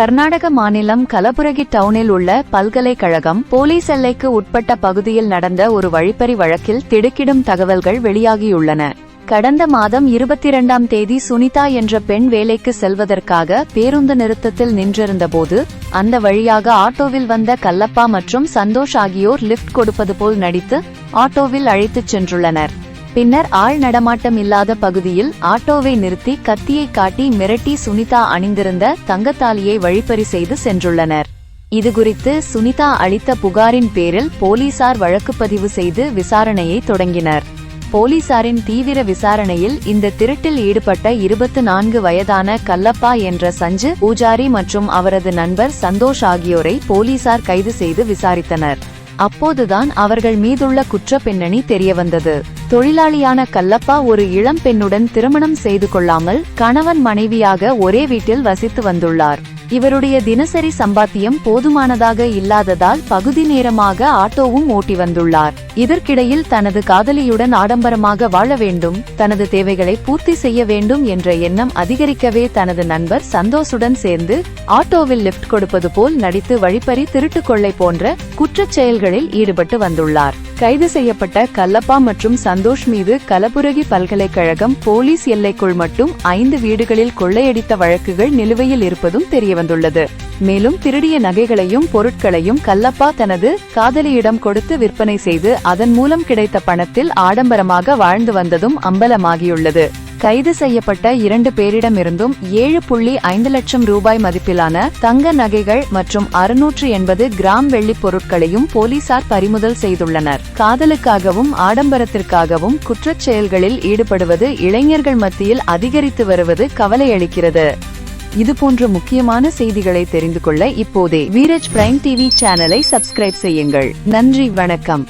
கர்நாடக மாநிலம் கலபுரகி டவுனில் உள்ள பல்கலைக்கழகம் போலீஸ் எல்லைக்கு உட்பட்ட பகுதியில் நடந்த ஒரு வழிப்பறி வழக்கில் திடுக்கிடும் தகவல்கள் வெளியாகியுள்ளன. கடந்த மாதம் இருபத்தி இரண்டாம் தேதி சுனிதா என்ற பெண் வேலைக்கு செல்வதற்காக பேருந்து நிறுத்தத்தில் நின்றிருந்தபோது அந்த வழியாக ஆட்டோவில் வந்த கல்லப்பா மற்றும் சந்தோஷ் ஆகியோர் லிஃப்ட் கொடுப்பது போல் நடித்து ஆட்டோவில் அழைத்துச் சென்றுள்ளனர். பின்னர் ஆள் நடமாட்டம் இல்லாத பகுதியில் ஆட்டோவை நிறுத்தி கத்தியை காட்டி மிரட்டி சுனிதா அணிந்திருந்த தங்கத்தாலியை வழிப்பறி செய்து சென்றுள்ளனர். இதுகுறித்து சுனிதா அளித்த புகாரின் பேரில் போலீசார் வழக்குப்பதிவு செய்து விசாரணையை தொடங்கினர். போலீசாரின் தீவிர விசாரணையில் இந்த திருட்டில் ஈடுபட்ட இருபத்து நான்கு வயதான கல்லப்பா என்ற சஞ்சு பூஜாரி மற்றும் அவரது நண்பர் சந்தோஷ் ஆகியோரை போலீசார் கைது செய்து விசாரித்தனர். அப்போதுதான் அவர்கள் மீதுள்ள குற்ற பின்னணி தெரியவந்தது. தொழிலாளியான கல்லப்பா ஒரு இளம் பெண்ணுடன் திருமணம் செய்து கொள்ளாமல் கணவன் மனைவியாக ஒரே வீட்டில் வசித்து வந்துள்ளார். இவருடைய தினசரி சம்பாத்தியம் போதுமானதாக இல்லாததால் பகுதி நேரமாக ஆட்டோவும் ஓட்டி வந்துள்ளார். இதற்கிடையில் தனது காதலியுடன் ஆடம்பரமாக வாழ வேண்டும் தனது தேவைகளை பூர்த்தி செய்ய வேண்டும் என்ற எண்ணம் அதிகரிக்கவே தனது நண்பர் சந்தோஷுடன் சேர்ந்து ஆட்டோவில் லிப்ட் கொடுப்பது போல் நடித்து வழிப்பறி திருட்டு கொள்ளை போன்ற குற்றச் செயல்களில் ஈடுபட்டு வந்துள்ளார். கைது செய்யப்பட்ட கல்லப்பா மற்றும் சந்தோஷ் மீது கலபுரகி பல்கலைக்கழகம் போலீஸ் எல்லைக்குள் மட்டும் ஐந்து வீடுகளில் கொள்ளையடித்த வழக்குகள் நிலுவையில் இருப்பதும் தெரியவந்துள்ளது. மேலும் திருடிய நகைகளையும் பொருட்களையும் கல்லப்பா தனது காதலியிடம் கொடுத்து விற்பனை செய்து அதன் மூலம் கிடைத்த பணத்தில் ஆடம்பரமாக வாழ்ந்து வந்ததும் அம்பலமாகியுள்ளது. கைது செய்யப்பட்ட இரண்டு பேரிடமிருந்தும் ஏழு புள்ளி ஐந்து லட்சம் ரூபாய் மதிப்பிலான தங்க நகைகள் மற்றும் அறுநூற்று எண்பது கிராம் வெள்ளிப் பொருட்களையும் போலீசார் பறிமுதல் செய்துள்ளனர். காதலுக்காகவும் ஆடம்பரத்திற்காகவும் குற்றச் செயல்களில் ஈடுபடுவது இளைஞர்கள் மத்தியில் அதிகரித்து வருவது கவலையளிக்கிறது. இதுபோன்ற முக்கியமான செய்திகளை தெரிந்து கொள்ள இப்போதே வீரஜ் பிரைம் டிவி சேனலை சப்ஸ்கிரைப் செய்யுங்கள். நன்றி வணக்கம்.